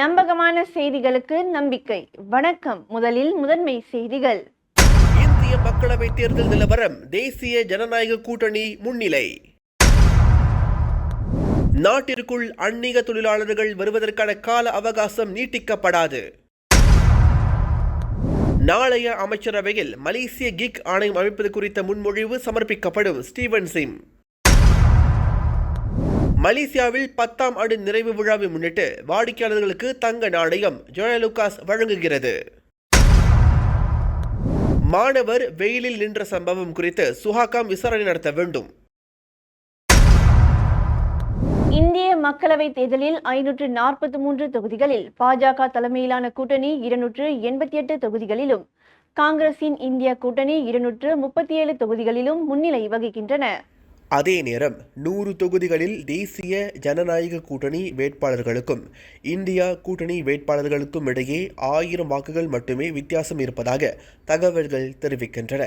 நம்பகமான செய்திகளுக்கு நம்பிக்கை. வணக்கம். முதலில் முதன்மை செய்திகள். இந்திய மக்களவை தேர்தல் நிலவரம் தேசிய ஜனநாயக கூட்டணி முன்னிலை. நாட்டிற்குள் அந்நிய தொழிலாளர்கள் வருவதற்கான கால அவகாசம் நீட்டிக்கப்படாது. நாளைய அமைச்சரவையில் மலேசிய கிக் ஆணையம் அமைப்பது குறித்த முன்மொழிவு சமர்ப்பிக்கப்படும் ஸ்டீவன் சிம். மலேசியாவில் பத்தாம் ஆண்டு நிறைவு விழாவை முன்னிட்டு வாடிக்கையாளர்களுக்கு தங்க நாணயம் ஜோயலுகாஸ் வழங்குகிறது. மாணவர் வெயிலில் நின்ற சம்பவம் குறித்து சுஹாகாம் விசாரணை நடத்த வேண்டும். இந்திய மக்களவை தேர்தலில் ஐநூற்று நாற்பத்தி மூன்று தொகுதிகளில் பாஜக தலைமையிலான கூட்டணி இருநூற்று எண்பத்தி எட்டு தொகுதிகளிலும் காங்கிரசின் இந்திய கூட்டணி இருநூற்று முப்பத்தி ஏழு தொகுதிகளிலும் முன்னிலை வகிக்கின்றன. அதே நேரம் நூறு தொகுதிகளில் தேசிய ஜனநாயக கூட்டணி வேட்பாளர்களுக்கும் இந்தியா கூட்டணி வேட்பாளர்களுக்கும் இடையே ஆயிரம் வாக்குகள் மட்டுமே வித்தியாசம் இருப்பதாக தகவல்கள் தெரிவிக்கின்றன.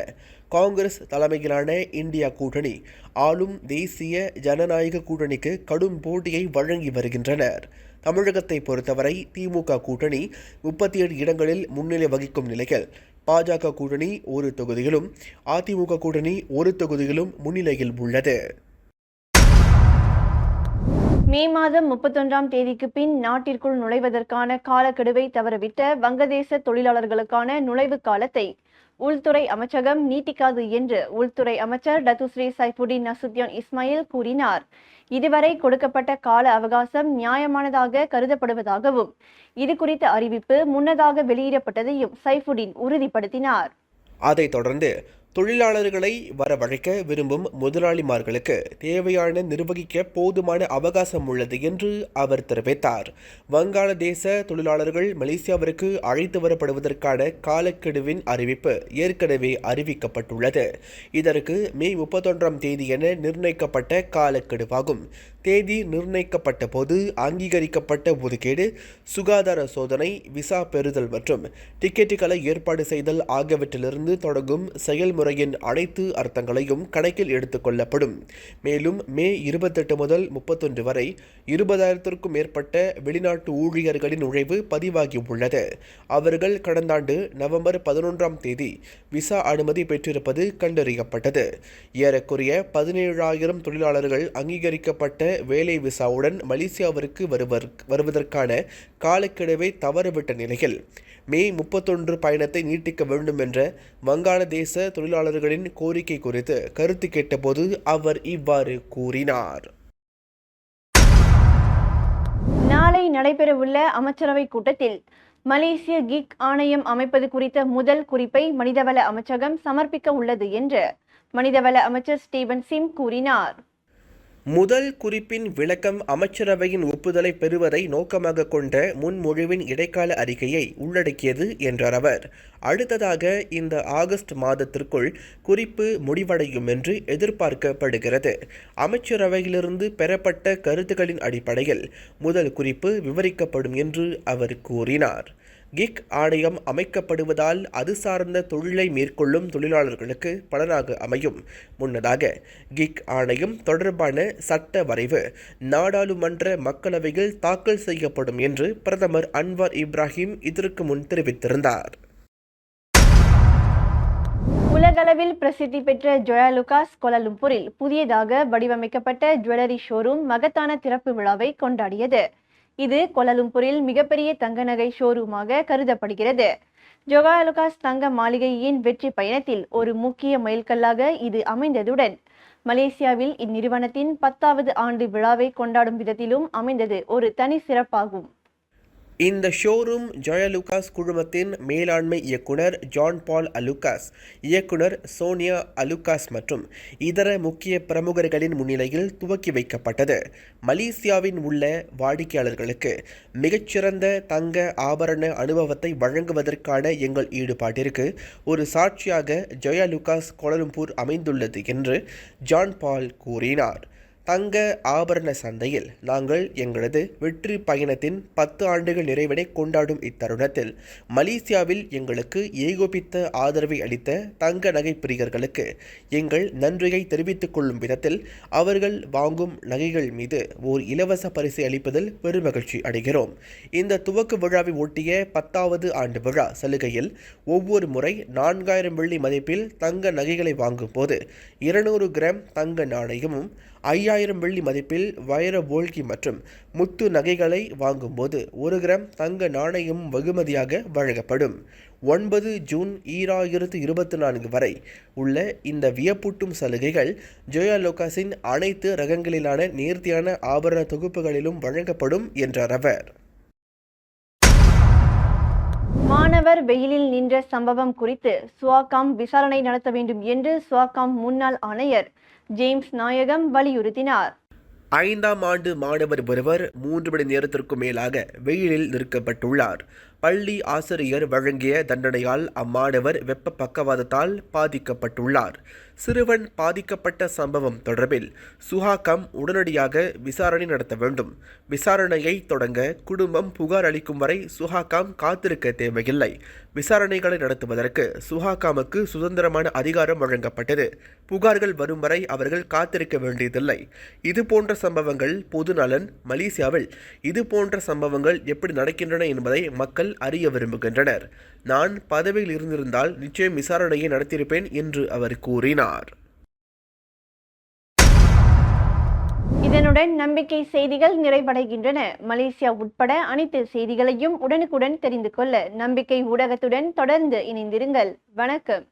காங்கிரஸ் தலைமையிலான இந்தியா கூட்டணி ஆளும் தேசிய ஜனநாயக கூட்டணிக்கு கடும் போட்டியை வழங்கி வருகின்றனர். தமிழகத்தை பொறுத்தவரை திமுக கூட்டணி முப்பத்தி ஏழு இடங்களில் முன்னிலை வகிக்கும் நிலையில் பாஜக கூட்டணி ஒரு தொகுதியிலும் அதிமுக கூட்டணி ஒரு தொகுதியிலும் முன்னிலையில் உள்ளது. மே மாதம் முப்பத்தொன்றாம் தேதிக்கு பின் நாட்டிற்குள் நுழைவதற்கான காலக்கெடுவை தவறவிட்ட வங்கதேச தொழிலாளர்களுக்கான நுழைவு காலத்தை உள்துறை அமைச்சகம் நீட்டிக்காது என்று உள்துறை அமைச்சர் டத்துஸ்ரீ சைஃபுடின் நசுத்தியான் இஸ்மாயில் கூறினார். இதுவரை கொடுக்கப்பட்ட கால அவகாசம் நியாயமானதாக கருதப்படுவதாகவும் இது குறித்த அறிவிப்பு முன்னதாக வெளியிடப்பட்டதையும் சைஃபுடின் உறுதிப்படுத்தினார். அதைத் தொடர்ந்து தொழிலாளர்களை வரவழைக்க விரும்பும் முதலாளிமார்களுக்கு தேவையான நிர்வகிக்க போதுமான அவகாசம் உள்ளது என்று அவர் தெரிவித்தார். வங்காளதேச தொழிலாளர்கள் மலேசியாவிற்கு அழைத்து வரப்படுவதற்கான காலக்கெடுவின் அறிவிப்பு ஏற்கனவே அறிவிக்கப்பட்டுள்ளது. இதற்கு மே முப்பத்தொன்றாம் தேதி என நிர்ணயிக்கப்பட்ட காலக்கெடுவாகும். தேதி நிர்ணயிக்கப்பட்ட போது அங்கீகரிக்கப்பட்ட ஒதுக்கீடு சுகாதார சோதனை விசா பெறுதல் மற்றும் டிக்கெட்டுகளை ஏற்பாடு செய்தல் ஆகியவற்றிலிருந்து தொடங்கும் செயல்முறையின் அனைத்து அர்த்தங்களையும் கணக்கில் எடுத்துக்கொள்ளப்படும் மேலும் மே இருபத்தெட்டு முதல் முப்பத்தொன்று வரை இருபதாயிரத்திற்கும் மேற்பட்ட வெளிநாட்டு ஊழியர்களின் நுழைவு பதிவாகியுள்ளது அவர்கள் கடந்த ஆண்டு நவம்பர் பதினொன்றாம் தேதி விசா அனுமதி பெற்றிருப்பது கண்டறியப்பட்டது. ஏறக்குறைய பதினேழாயிரம் தொழிலாளர்கள் அங்கீகரிக்கப்பட்ட வேலை விசாவுடன் மலேசியாவிற்கு வருவர் வருவதற்கான காலக்கெடுவை தவறவிட்ட நிலையில் மே முப்பத்தொன்று பயணத்தை நீட்டிக்க வேண்டும் என்ற வங்காளதேச தொழிலாளர்களின் கோரிக்கை குறித்து கருத்து கேட்டபோது அவர் இவ்வாறு கூறினார். நாளை நடைபெறவுள்ள அமைச்சரவைக் கூட்டத்தில் மலேசிய கிக் ஆணையம் அமைப்பது குறித்த முதல் குறிப்பை மனிதவள அமைச்சகம் சமர்ப்பிக்க உள்ளது என்று மனிதவள அமைச்சர் ஸ்டீவன் சிம் கூறினார். முதல் குறிப்பின் விளக்கம் அமைச்சரவையின் ஒப்புதலை பெறுவதை நோக்கமாக கொண்ட முன்மொழிவின் இடைக்கால அறிக்கையை உள்ளடக்கியது என்றார் அவர். அடுத்ததாக இந்த ஆகஸ்ட் மாதத்திற்குள் குறிப்பு முடிவடையும் என்று எதிர்பார்க்கப்படுகிறது. அமைச்சரவையிலிருந்து பெறப்பட்ட கருத்துக்களின் அடிப்படையில் முதல் குறிப்பு விவரிக்கப்படும் என்று அவர் கூறினார். கிக் ஆணையம் அமைக்கப்படுவதால் அது சார்ந்த தொழிலை மேற்கொள்ளும் தொழிலாளர்களுக்கு பலனாக அமையும். முன்னதாக கிக் ஆணையம் தொடர்பான சட்ட வரைவு நாடாளுமன்ற மக்களவையில் தாக்கல் செய்யப்படும் என்று பிரதமர் அன்வார் இப்ராஹிம் இதற்கு முன் தெரிவித்திருந்தார். உலகளவில் பிரசித்தி பெற்ற ஜொயாலுகாஸ் லுகாஸ் புதியதாக வடிவமைக்கப்பட்ட ஜுவல்லரி ஷோரூம் மகத்தான திறப்பு விழாவை கொண்டாடியது. இது கொலலும்பூரில் மிகப்பெரிய தங்க நகை ஷோரூமாக கருதப்படுகிறது. ஜொகாலுகாஸ் தங்க மாளிகையின் வெற்றி பயணத்தில் ஒரு முக்கிய மைல்கல்லாக இது அமைந்ததுடன் மலேசியாவில் இந்நிறுவனத்தின் பத்தாவது ஆண்டு விழாவை கொண்டாடும் விதத்திலும் அமைந்தது ஒரு தனி சிறப்பாகும். இந்த ஷோரூம் ஜொயலுகாஸ் குழுமத்தின் மேலாண்மை இயக்குனர் ஜான் பால் அலுகாஸ் இயக்குனர் சோனியா அலுகாஸ் மற்றும் இதர முக்கிய பிரமுகர்களின் முன்னிலையில் துவக்கி வைக்கப்பட்டது. மலேசியாவின் உள்ள வாடிக்கையாளர்களுக்கு மிகச்சிறந்த தங்க ஆபரண அனுபவத்தை வழங்குவதற்கான எங்கள் ஈடுபாட்டிற்கு ஒரு சாட்சியாக ஜொயா லுகாஸ் கோலலம்பூர் அமைந்துள்ளது என்று ஜான் பால் கூறினார். தங்க ஆபரண சந்தையில் நாங்கள் எங்களது வெற்றி பயணத்தின் பத்து ஆண்டுகள் நிறைவினை கொண்டாடும் இத்தருணத்தில் மலேசியாவில் எங்களுக்கு ஏகோபித்த ஆதரவை அளித்த தங்க நகை பிரியர்களுக்கு எங்கள் நன்றியை தெரிவித்துக் கொள்ளும் விதத்தில் அவர்கள் வாங்கும் நகைகள் மீது ஓர் இலவச பரிசு அளிப்பதில் பெருமகிழ்ச்சி அடைகிறோம். இந்த துவக்க விழாவை ஒட்டிய பத்தாவது ஆண்டு விழா சலுகையில் ஒவ்வொரு முறை நான்காயிரம் வெள்ளி மதிப்பில் தங்க நகைகளை வாங்கும் போது இருநூறு கிராம் தங்க நாணயமும் ஐயாயிரம் வெள்ளி மதிப்பில் வைர போல்கி மற்றும் முத்து நகைகளை வாங்கும்போது ஒரு கிராம் தங்க நாணயம் வெகுமதியாக வழங்கப்படும். ஒன்பது ஜூன் ஈராயிரத்து இருபத்தி நான்கு வரை உள்ள இந்த வியப்பூட்டும் சலுகைகள் ஜோயா லோகாஸின் அனைத்து ரகங்களிலான நேர்த்தியான ஆபரண தொகுப்புகளிலும் வழங்கப்படும் என்றார் அவர். மாணவர் வெயிலில் நின்ற சம்பவம் குறித்து சுவாகாம் விசாரணை நடத்த வேண்டும் என்று சுவாகாம் முன்னாள் ஆணையர் ஜேம்ஸ் நாயகம் வலியுறுத்தினார். ஐந்தாம் ஆண்டு மாணவர் ஒருவர் மூன்று மணி நேரத்திற்கும் மேலாக வெயிலில் நிற்கப்பட்டுள்ளார். பள்ளி ஆசிரியர் வழங்கிய தண்டனையால் அம்மாணவர் வெப்ப பக்கவாதத்தால் பாதிக்கப்பட்டுள்ளார். சிறுவன் பாதிக்கப்பட்ட சம்பவம் தொடர்பில் சுஹாகம் உடனடியாக விசாரணை நடத்த வேண்டும். விசாரணையை தொடங்க குடும்பம் புகார் அளிக்கும் வரை சுஹாகாம் காத்திருக்க தேவையில்லை. விசாரணைகளை நடத்துவதற்கு சுஹாகாமுக்கு சுதந்திரமான அதிகாரம் வழங்கப்பட்டது. புகார்கள் வரும் வரை அவர்கள் காத்திருக்க வேண்டியதில்லை. இது போன்ற சம்பவங்கள் பொது நலன் மலேசியாவில் இது போன்ற சம்பவங்கள் எப்படி நடக்கின்றன என்பதை மக்கள் அறிய விரும்புகின்றனர். நான் பதவியில் இருந்திருந்தால் நிச்சயம் விசாரணையை நடத்தியிருப்பேன் என்று அவர் கூறினார். இதனுடன் நம்பிக்கை செய்திகள் நிறைவடைகின்றன. மலேசியா உட்பட அனைத்து செய்திகளையும் உடனுக்குடன் தெரிந்து கொள்ள நம்பிக்கை ஊடகத்துடன் தொடர்ந்து இணைந்திருங்கள். வணக்கம்.